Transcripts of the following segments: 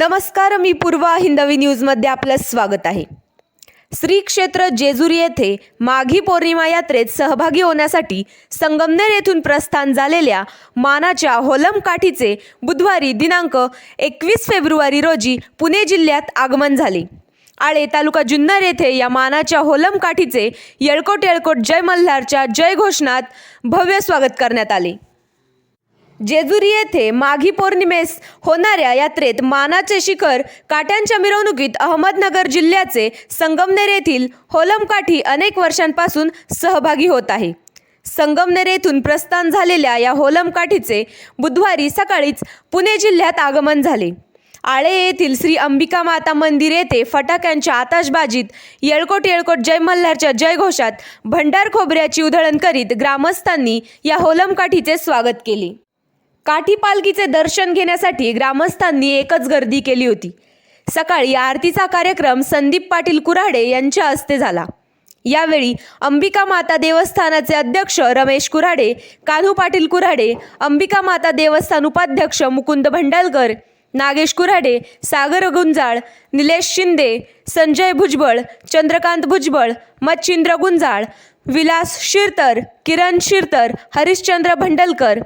नमस्कार मी पूर्वा हिंदवी न्यूजमध्ये आपलं स्वागत आहे. श्री क्षेत्र जेजुरी येथे माघी पौर्णिमा यात्रेत सहभागी होण्यासाठी संगमनेर येथून प्रस्थान झालेल्या मानाच्या होलम काठीचे बुधवारी दिनांक एकवीस फेब्रुवारी रोजी पुणे जिल्ह्यात आगमन झाले. आळे तालुका जुन्नर येथे या मानाच्या होलम काठीचे येळकोट येळकोट जय मल्हारच्या जय घोषणात भव्य स्वागत करण्यात आले. जेजुरी येथे माघी पौर्णिमेस होणाऱ्या यात्रेत मानाचे शिखर काट्यांच्या मिरवणुकीत अहमदनगर जिल्ह्याचे संगमनेर येथील होलमकाठी अनेक वर्षांपासून सहभागी होत आहे. संगमनेर येथून प्रस्थान झालेल्या या होलमकाठीचे बुधवारी सकाळीच पुणे जिल्ह्यात आगमन झाले. आळे येथील श्री अंबिका माता मंदिर येथे फटाक्यांच्या आताशबाजीत येळकोट येळकोट जय मल्हारच्या जयघोषात भंडार खोबऱ्याची उधळण करीत ग्रामस्थांनी या होलमकाठीचे स्वागत केले. काठी पालखीचे दर्शन घेण्यासाठी ग्रामस्थांनी एकच गर्दी केली होती. सकाळी आरतीचा कार्यक्रम संदीप पाटील कुऱ्हाडे यांच्या हस्ते झाला. यावेळी अंबिका माता देवस्थानाचे अध्यक्ष रमेश कुऱ्हाडे कान्हू पाटील कुऱ्हाडे अंबिका माता देवस्थान उपाध्यक्ष मुकुंद भंडालकर नागेश कुऱ्हाडे सागर गुंजाळ निलेश शिंदे संजय भुजबळ चंद्रकांत भुजबळ मच्छिंद्र गुंजाळ विलास शिरतर किरण शिरतर हरिश्चंद्र भंडलकर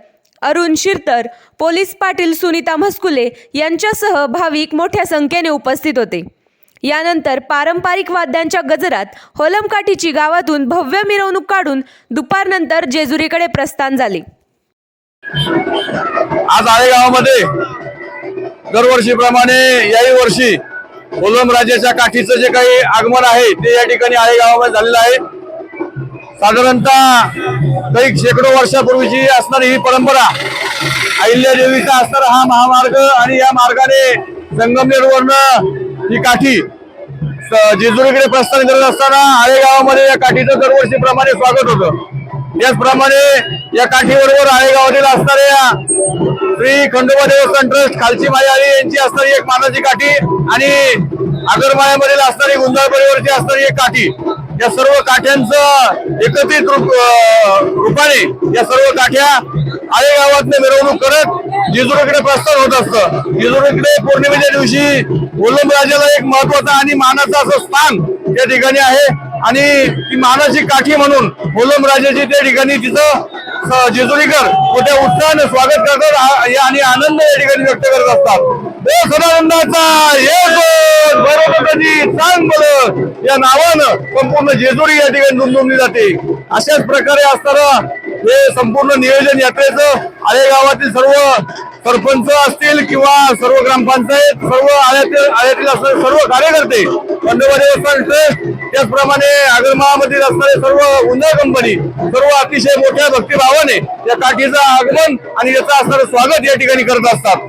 अरुण शिरतर पोलीस पाटील सुनीता म्हस्कुले यांच्यासह भाविक मोठ्या संख्येने उपस्थित होते. यानंतर पारंपरिक वाद्यांच्या गजरात होलमकाठीची गावातून भव्य मिरवणूक काढून दुपारनंतर जेजुरीकडे प्रस्थान झाले. आज आळेगावामध्ये दरवर्षीप्रमाणे याही वर्षी होलम राजाच्या काठीचं जे काही आगमन आहे ते या ठिकाणी आळेगावामध्ये झालेलं आहे. साधारणतः काही शेकडो वर्षापूर्वीची असणारी ही परंपरा अहिल्या देवीचा असणारा हा महामार्ग आणि या मार्गाने संगमनेरवरनं ही काठी जेजुरीकडे प्रस्थान करत असताना आळेगावामध्ये या काठीचं दरवर्षीप्रमाणे स्वागत होतं. त्याचप्रमाणे या काठीबरोबर आळेगावातील असणाऱ्या श्री खंडोबा देवस्थान ट्रस्ट खालची मायाळी यांची असणारी एक मानाची काठी आणि आगरमाळ्यामधील असणारी गुंजाळ परिवारची असणारी एक काठी. या सर्व काठ्यांचं एकत्रित रूप रूपाने या सर्व काठ्या आळेगावातने मिरवणूक करत जेजुरीकडे प्रस्थान होत असतं. जेजुरीकडे पौर्णिमेच्या दिवशी कोलंब राजाला एक महत्वाचं आणि मानाचं असं स्थान त्या ठिकाणी आहे. आणि ती मानाची काठी म्हणून कोलंब राजाची त्या ठिकाणी तिचं जेजुरीकर मोठ्या उत्साहाने स्वागत करतात आणि आनंद या ठिकाणी व्यक्त करत असतात. देव सदानंदाचा हे बरोबरची सांग बळ या नावानं संपूर्ण जेजुरी या ठिकाणी दुमदुमली जाते. अशाच प्रकारे असणारं हे संपूर्ण नियोजन यात्रेचं आळे गावातील सर्व सरपंच असतील किंवा सर्व ग्रामपंचायत सर्व आळ्यातील आळ्यातील असणारे सर्व कार्यकर्ते खंडोबा देवस्थान ट्रस्ट त्याचप्रमाणे आगरमाळामधील असणारे सर्व उन्हा कंपनी सर्व अतिशय मोठ्या भक्तिभावाने या काठीचं आगमन आणि याचं असणारं स्वागत या ठिकाणी करत असतात.